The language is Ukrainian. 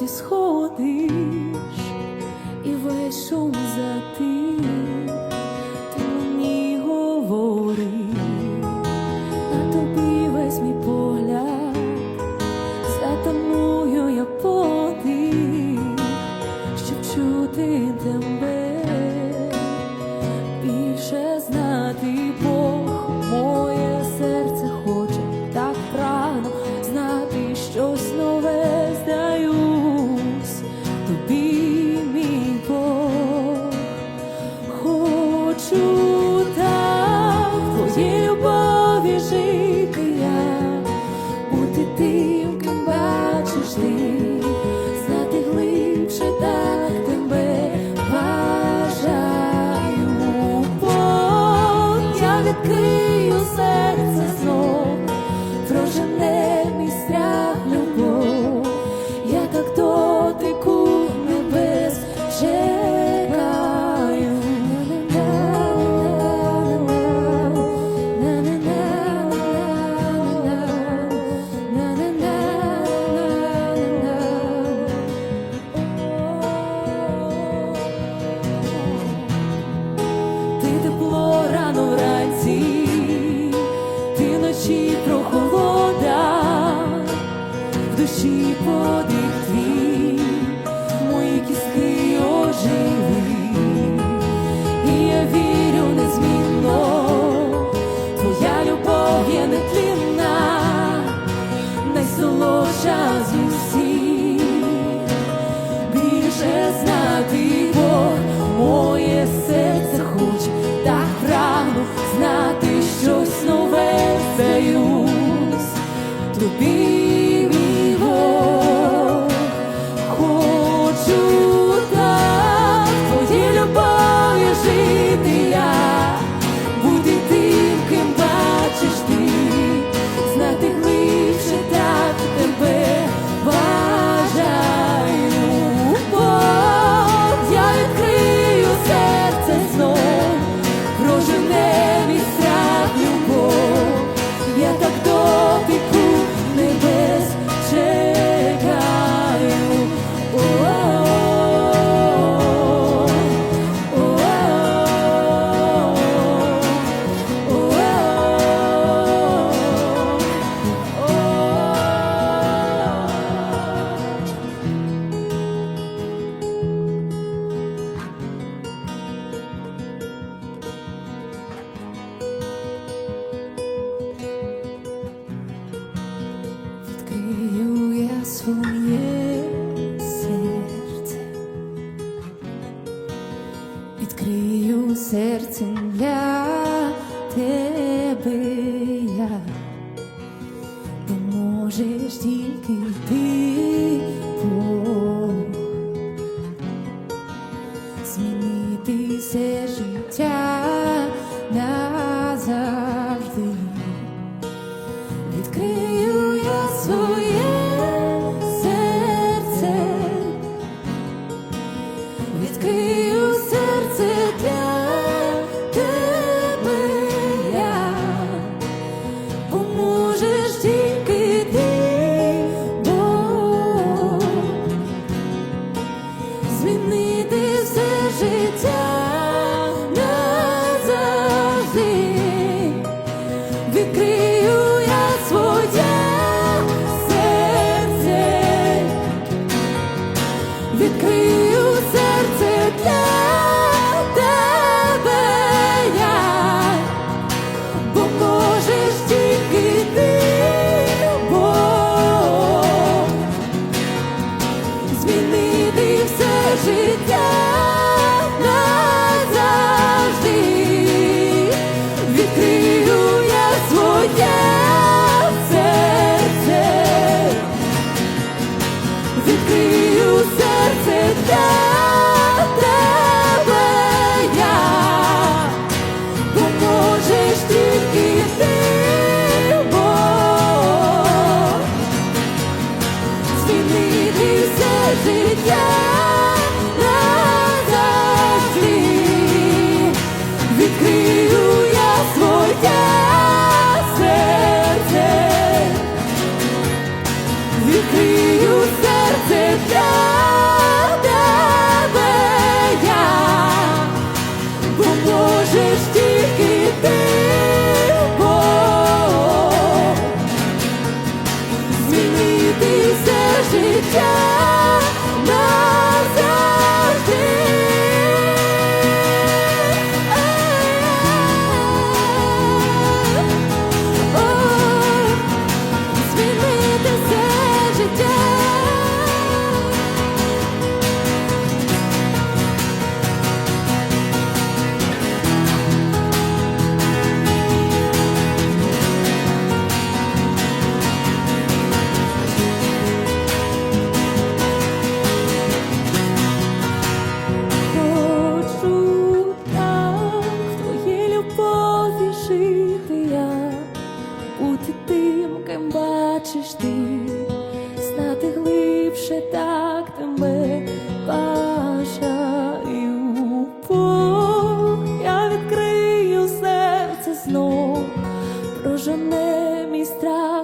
гості сходиш і весь шум за ти, ти мені говори, на тобі весь мій погляд, затамую я подих, щоб чути тебе. тим, ким бачиш ти. 洗过的。тільки ти Бог. змінити все життя назавжди, відкрию я свою змінити все життя. Christian. бачиш ти, знати глибше так тебе бажаю Бог, я відкрию серце знов, прожене мій страх.